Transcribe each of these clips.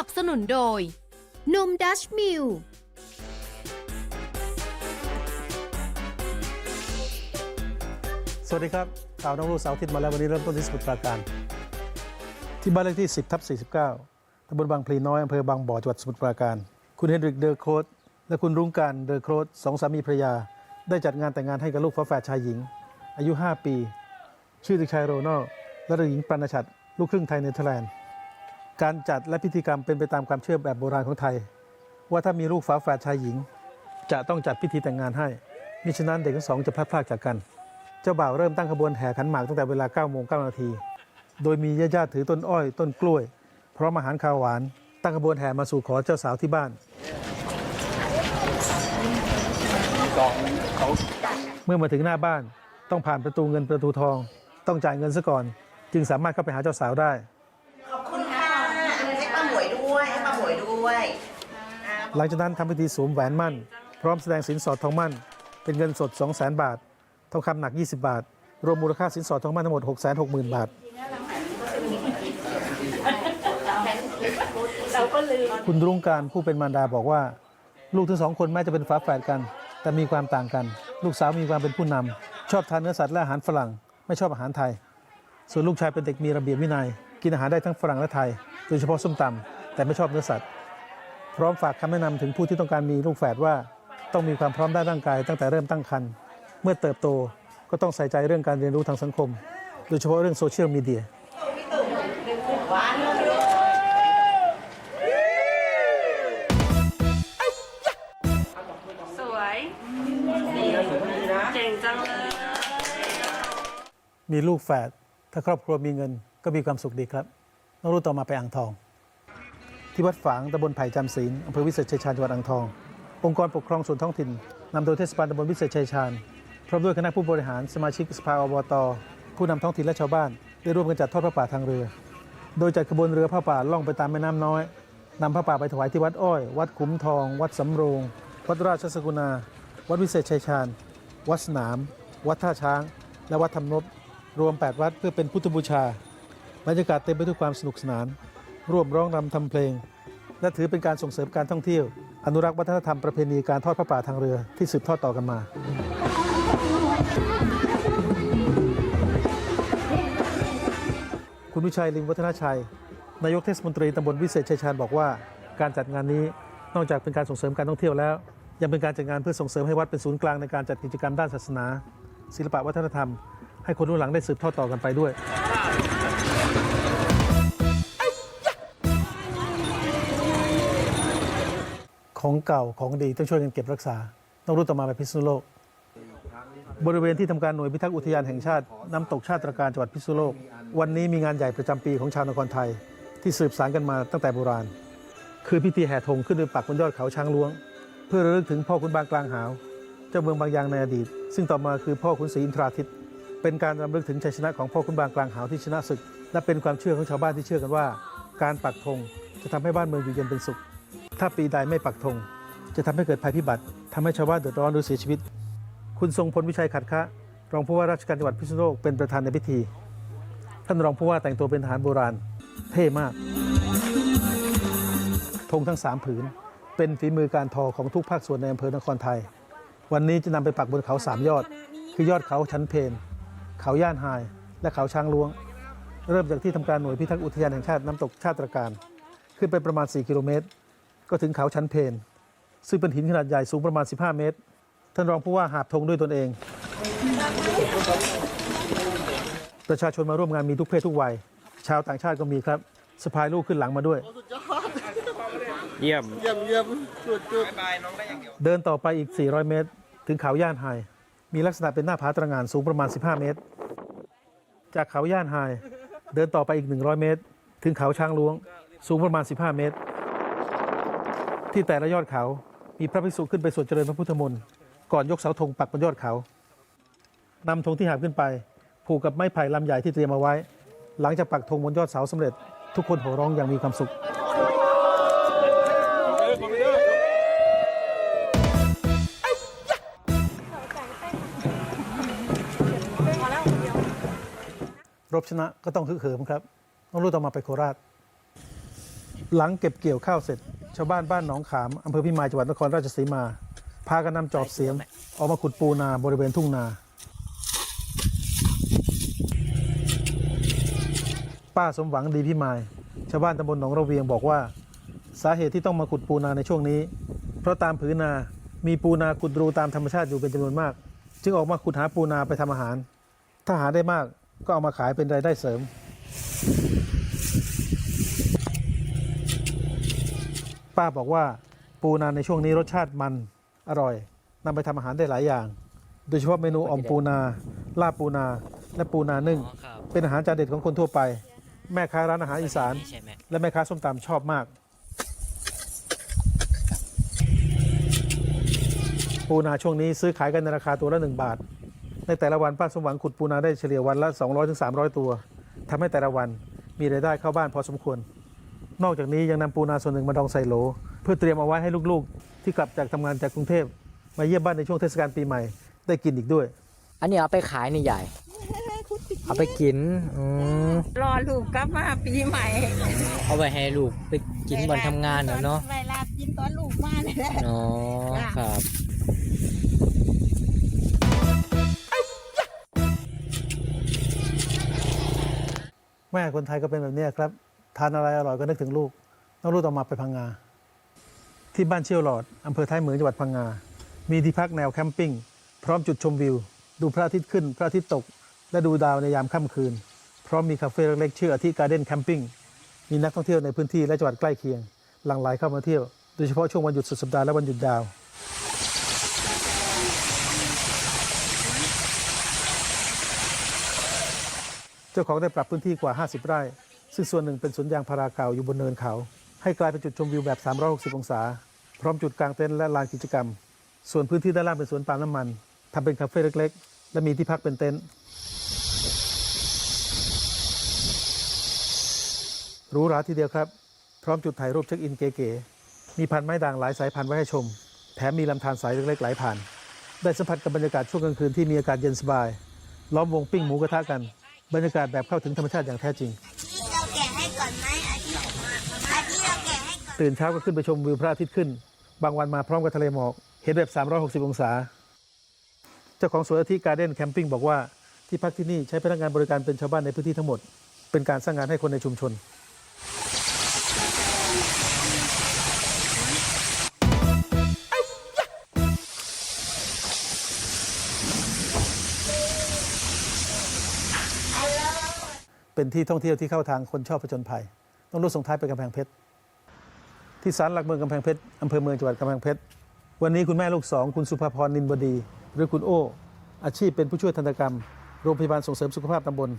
นับสนุนโดย นมดัชมิลสวัสดีครับข่าวน้องรู้เสาร์อาทิตย์มาแล้ววันนี้เริ่มต้นที่สมุทรปราการ ที่บ้านเลขที่ 10ทับ49ตำบลบางพลีน้อยอำเภอบางบ่อจังหวัดสมุทรปราการ คุณเฮนริกเดอร์โครดและคุณรุ้งการเดอร์โครดสองสามีภรรยา ได้จัดงานแต่งงานให้กับลูกฝาแฝดชายหญิง อายุ 5 ปี ชื่อเด็กชายโรนัลและเด็กหญิงปรณชัดลูกครึ่งไทยเนเธอร์แลนด์ การจัดและพิธีกรรมเป็นไปตามความเชื่อแบบโบราณของไทย ว่าถ้ามีลูกฝาแฝดชายหญิง จะต้องจัดพิธีแต่งงานให้มิฉะนั้นเด็กทั้งสองจะพลัดพรากจากกัน เจ้าบ่าวเริ่มตั้งขบวนแห่ขันหมากตั้งแต่เวลา9โมง9นาที โดยมีญาติๆถือต้นอ้อย ต้นกล้วย พร้อมอาหารข้าวหวาน ตั้งขบวนแห่มาสู่ขอเจ้าสาวที่บ้าน เมื่อมาถึงหน้าบ้านต้องผ่านประตูเงินประตูทอง ต้องจ่ายเงินซะก่อน จึงสามารถเข้าไปหาเจ้าสาวได้ ขอบคุณค่ะ ให้ป้าหมวยด้วย ให้ป้าหมวยด้วยอ่า หลังจากนั้นทำพิธีสวมแหวนมั่น พร้อมแสดงสินสอดทองมั่น เป็นเงินสด 2 0 0 0 0 0บาท ทองคำหนัก 20 บาท รวมมูลค่าสินสอดทองมั่นทั้งหมด 6 6 0 0 0 0 บาท คุณรุ่งการผู้เป็นมารดาบอกว่า ลูกทั้งสองคนแม้จะเป็นฝาแฝดกัน แต่มีความต่างกัน ลูกสาวมีความเป็นผู้นำชอบทานเนื้อสัตว์และอาหารฝรั่ง ไม่ชอบอาหารไทย ส่วนลูกชายเป็นเด็กมีระเบียบวินัย กินอาหารได้ทั้งฝรั่งและไทย โดยเฉพาะส้มตำแต่ไม่ชอบเนื้อสัตว์ พร้อมฝากคำแนะนำถึงผู้ที่ต้องการมีลูกแฝดว่า ต้องมีความพร้อมด้านร่างกายตั้งแต่เริ่มตั้งครรภ์เมื่อเติบโตก็ต้องใส่ใจเรื่องการเรียนรู้ทางสังคม โดยเฉพาะเรื่องโซเชียลมีเดียสวยเก่งจังเลย มีลูกแฝดถ้าครอบครัวมีเงินก็มีความสุขดีครับน้องรู้ต่อมาไปอ่างทอง ที่วัดฝางตำบลไผ่จำศีลอำเภอวิเศษชัยชาญจังหวัดอ่างทอง องค์กรปกครองส่วนท้องถิ่นนำโดยเทศบาลตำบลวิเศษชัยชาญพร้อมด้วยคณะผู้บริหารสมาชิกสภาอบตผู้นำท้องถิ่นและชาวบ้าน ได้ร่วมกันจัดทอดพระป่าทางเรือ โดยจัดขบวนเรือพระป่าล่องไปตามแม่น้ำน้อยนำพระป่าไปถวายที่วัดอ้อย วัดขุมทอง วัดสำโรง วัดราชสกุณา วัดวิเศษชัยชาญ วัดสนาม วัดท่าช้าง และวัดธรรมนบรวม 8 วัดเพื่อเป็นพุทธบูชา บรรยากาศเต็มไปด้วยความสนุกสนาน ร่วมร้องรำทำเพลง และถือเป็นการส่งเสริมการท่องเที่ยว อนุรักษ์วัฒนธรรมประเพณีการทอดพระป่าทางเรือที่สืบทอดต่อกันมา คุณวิชัยลิงวัฒนชัย นายกเทศมนตรีตำบลวิเศษชัยชาญบอกว่า การจัดงานนี้นอกจากเป็นการส่งเสริมการท่องเที่ยวแล้ว ยังเป็นการจัดงานเพื่อส่งเสริมให้วัดเป็นศูนย์กลางในการจัดกิจกรรมด้านศาสนา ศิลปะวัฒนธรรม ให้คนรุ่นหลังได้สืบทอดต่อกันไปด้วย ของเก่าของดีต้องช่วยกันเก็บรักษา ต้องรู้ต่อมาไปพิษณุโลก บริเวณที่ทำการหน่วยพิทักษ์อุทยานแห่งชาติน้ำตกชาติตรการจังหวัดพิษณุโลก วันนี้มีงานใหญ่ประจำปีของชาวนครไทย ที่สืบสานกันมาตั้งแต่โบราณ คือพิธีแห่ธงขึ้นโดยปักบนยอดเขาช้างล้วง เพื่อระลึกถึงพ่อขุนบางกลางหาว เจ้าเมืองบางยางในอดีต ซึ่งต่อมาคือพ่อขุนศรีอินทราทิตย์เป็นการรำลึกถึงชัยชนะของพ่อขุนบางกลางหาวที่ชนะศึก และเป็นความเชื่อของชาวบ้านที่เชื่อกันว่า การปักธงจะทำให้บ้านเมืองอยู่เย็นเป็นสุข ถ้าปีใดไม่ปักธงจะทำให้เกิดภัยพิบัติทำให้ชาวบ้านเดือดร้อนหรือเสียชีวิต คุณทรงพลวิชัยขัดคะรองผู้ว่าราชการจังหวัดพิษณุโลกเป็นประธานในพิธี ท่านรองผู้ว่าแต่งตัวเป็นทหารโบราณ เท่มากธงทั้งสามผืน เป็นฝีมือการทอของทุกภาคส่วนในอำเภอนครไทย วันนี้จะนำไปปักบนเขาสามยอด คือยอดเขาชั้นเพนเขาย่านไฮและเขาช้างล้วง เริ่มจากที่ทำการหน่วยพิทักษ์อุทยานแห่งชาติน้ำตกชาติตรการ ขึ้นไปประมาณ 4 กิโลเมตร ก็ถึงเขาชั้นเพนซึ่งเป็นหินขนาดใหญ่สูงประมาณ 15 เมตร ท่านรองผู้ว่าหาบธงด้วยตนเอง ประชาชนมาร่วมงานมีทุกเพศทุกวัย ชาวต่างชาติก็มีครับสะพายลูกขึ้นหลังมาด้วย เยี่ยมเดินต่อไปอีก 400 เมตร ถึงเขาย่านไฮมีลักษณะเป็นหน้าผาตระหง่านสูงประมาณ 15 เมตร จากเขาย่านไฮเดินต่อไปอีก 100 เมตร ถึงเขาช้างล้วง สูงประมาณ 15 เมตร ที่แต่ละยอดเขา มีพระภิกษุขึ้นไปสวดเจริญพระพุทธมนต์ก่อนยกเสาธงปักบนยอดเขานำธงที่หาบขึ้นไป ผูกกับไม้ไผ่ลำใหญ่ที่เตรียมเอาไว้ หลังจากปักธงบนยอดเสาสำเร็จ ทุกคนโห่ร้องอย่างมีความสุขรบชนะก็ต้องฮึกเหิมครับ ต้องรู้ต่อมาไปโคราช หลังเก็บเกี่ยวข้าวเสร็จ ชาวบ้านบ้านหนองขามอำเภอพิมายจังหวัดนครราชสีมา พากันนำจอบเสียม ออกมาขุดปูนาบริเวณทุ่งนา ป้าสมหวังดีพิมาย ชาวบ้านตำบลหนองระเวียงบอกว่า สาเหตุที่ต้องมาขุดปูนาในช่วงนี้ เพราะตามผืนนามีปูนาขุดรูตามธรรมชาติอยู่เป็นจำนวนมาก จึงออกมาขุดหาปูนาไปทำอาหาร ถ้าหาได้มากก็เอามาขายเป็นรายได้เสริม ป้าบอกว่าปูนาในช่วงนี้รสชาติมันอร่อยนำไปทำอาหารได้หลายอย่าง โดยเฉพาะเมนูอ่อมปูนา ลาบปูนา และปูนานึ่ง อ๋อครับเป็นอาหารจานเด็ดของคนทั่วไป แม่ค้าร้านอาหารอีสาน ใช่ไหมและแม่ค้าส้มตำชอบมาก ปูนาช่วงนี้ซื้อขายกันในราคาตัวละ 1 บาท ในแต่ละวันป้าสมหวังขุดปูนาได้เฉลี่ยวันละ 200-300 ตัวทำให้แต่ละวันมีรายได้เข้าบ้านพอสมควร นอกจากนี้ยังนำปูนาส่วนหนึ่งมาดองใส่โหล เพื่อเตรียมเอาไว้ให้ลูกๆ ที่กลับจากทำงานจากกรุงเทพมาเยี่ยมบ้านในช่วงเทศกาลปีใหม่ ได้กินอีกด้วย อันนี้เอาไปขายนี่ใหญ่ เอาไปกินอืมรอลูกกลับมาปีใหม่เอาไปให้ลูกไปกินวันทำงานนะเนาะเวลากินตอนลูกมาเนี่ยแหละอ๋อครับ แม่คนไทยก็เป็นแบบนี้ครับ ทานอะไรอร่อยก็นึกถึงลูกต้องรู้ต่อมาไปพังงา ที่บ้านเชี่ยวหลอดอำเภอท้ายเหมืองจังหวัดพังงา มีที่พักแนวแคมปิ้ง พร้อมจุดชมวิว ดูพระอาทิตย์ขึ้น พระอาทิตย์ตก และดูดาวในยามค่ำคืน พร้อมมีคาเฟ่เล็กๆชื่ออาทิการ์เด้นแคมปิ้ง มีนักท่องเที่ยวในพื้นที่และจังหวัดใกล้เคียง หลั่งไหลเข้ามาเที่ยว โดยเฉพาะช่วงวันหยุดสุดสัปดาห์และวันหยุดยาวเจ้าของได้ปรับพื้นที่กว่า 50 ไร่ ซึ่งส่วนหนึ่งเป็นสวนยางพาราเก่าอยู่บนเนินเขา ให้กลายเป็นจุดชมวิวแบบ 360 องศา พร้อมจุดกลางเต็นท์และลานกิจกรรม ส่วนพื้นที่ด้านล่างเป็นสวนปาล์มน้ำมันทำเป็นคาเฟ่เล็ก ๆ และมีที่พักเป็นเต็นท์หรูหราทีเดียวครับ พร้อมจุดถ่ายรูปเช็คอินเก๋ๆมีพันไม้ด่างหลายสายพันธุ์ไว้ให้ชม แถมมีลำธารสายเล็กๆไหลผ่าน ได้สัมผัสกับบรรยากาศช่วงกลางคืนที่มีอากาศเย็นสบาย ล้อมวงปิ้งหมูกระทะกัน บรรยากาศแบบเข้าถึงธรรมชาติอย่างแท้จริง ตื่นเช้าก็ขึ้นไปชมวิวพระอาทิตย์ขึ้น บางวันมาพร้อมกับทะเลหมอก เห็นแบบ 360 องศา เจ้าของสวนอาทิการ์เด้นแคมปิ้งบอกว่าที่พักที่นี่ใช้พนักงานบริการเป็นชาวบ้านในพื้นที่ทั้งหมด เป็นการสร้างงานให้คนในชุมชนเป็นที่ท่องเที่ยวที่เข้าทางคนชอบผจญภัย ต้องรูดส่งท้ายไปกำแพงเพชร ที่ศาลหลักเมืองกำแพงเพชรอำเภอเมืองจังหวัดกำแพงเพชรวันนี้คุณแม่ลูกสองคุณสุภาพรนินบดี หรือคุณโออาชีพเป็นผู้ช่วยทันตกรรม โรงพยาบาลส่งเสริมสุขภาพตำบล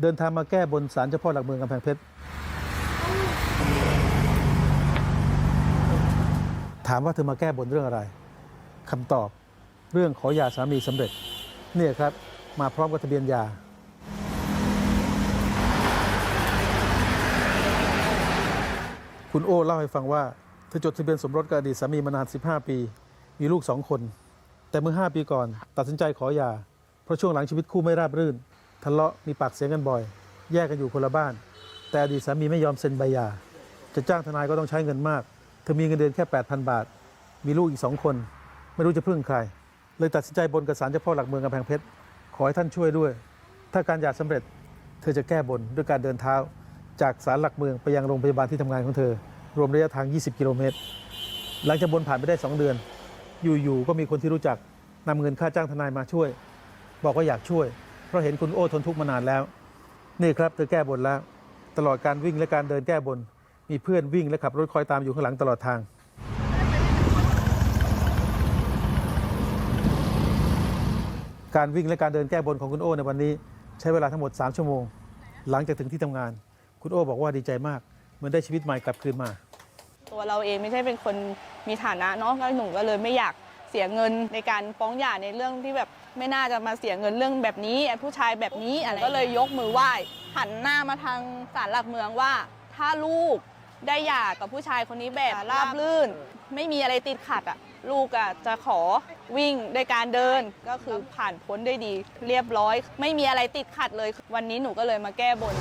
เดินทางมาแก้บนศาลเจ้าพ่อหลักเมืองกำแพงเพชรถามว่าเธอมาแก้บนเรื่องอะไรคำตอบเรื่องขอยาสามีสำเร็จ เนี่ยครับ มาพร้อมกับทะเบียนยา คุณโอ้เล่าให้ฟังว่าเธอจดทะเบียนสมรสกับอดีตสามีมานาน 15 ปี มีลูกสองคน แต่เมื่อ 5 ปีก่อน ตัดสินใจขอหย่า เพราะช่วงหลังชีวิตคู่ไม่ราบรื่น ทะเลาะมีปากเสียงกันบ่อย แยกกันอยู่คนละบ้าน แต่อดีตสามีไม่ยอมเซ็นใบหย่า จะจ้างทนายก็ต้องใช้เงินมาก เธอมีเงินเดือนแค่ 8,000 บาท มีลูกอีกสองคน ไม่รู้จะพึ่งใคร เลยตัดสินใจบนกับศาลเจ้าพ่อหลักเมืองกำแพงเพชร ขอให้ท่านช่วยด้วย ถ้าการหย่าสำเร็จ เธอจะแก้บนด้วยการเดินเท้า จากศาลหลักเมืองไปยังโรงพยาบาลที่ทำงานของเธอ รวมระยะทาง 20 กิโลเมตร หลังจากบนผ่านไปได้ 2 เดือน อยู่ๆก็มีคนที่รู้จักนำเงินค่าจ้างทนายมาช่วย บอกว่าอยากช่วย เพราะเห็นคุณโอ้ทนทุกข์มานานแล้ว นี่ครับเธอแก้บนแล้ว ตลอดการวิ่งและการเดินแก้บน มีเพื่อนวิ่งและขับรถคอยตามอยู่ข้างหลังตลอดทางการวิ่งและการเดินแก้บนของคุณโอ้ในวันนี้ ใช้เวลาทั้งหมด 3 ชั่วโมง หลังจากถึงที่ทำงาน คุณโอ้บอกว่าดีใจมากเหมือนได้ชีวิตใหม่กลับคืนมา ตัวเราเองไม่ใช่เป็นคนมีฐานะเนาะก็หนูก็เลยไม่อยากเสียเงินในการฟ้องหย่าในเรื่องที่แบบไม่น่าจะมาเสียเงินเรื่องแบบนี้ผู้ชายแบบนี้อะไรก็เลยยกมือไหว้หันหน้ามาทางศาลหลักเมืองว่า ถ้าลูกได้หย่ากับผู้ชายคนนี้แบบราบลื่น ไม่มีอะไรติดขัดอะลูกอะจะขอวิ่งในการเดินก็คือผ่านพ้นได้ดี เรียบร้อย ไม่มีอะไรติดขัดเลย วันนี้หนูก็เลยมาแก้บน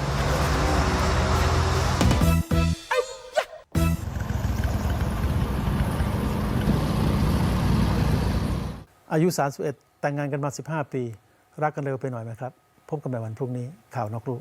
อายุ 31 แต่งงานกันมา 15 ปี รักกันเร็วไปหน่อยไหมครับ พบกันใหม่วันพรุ่งนี้ข่าวนอกรู้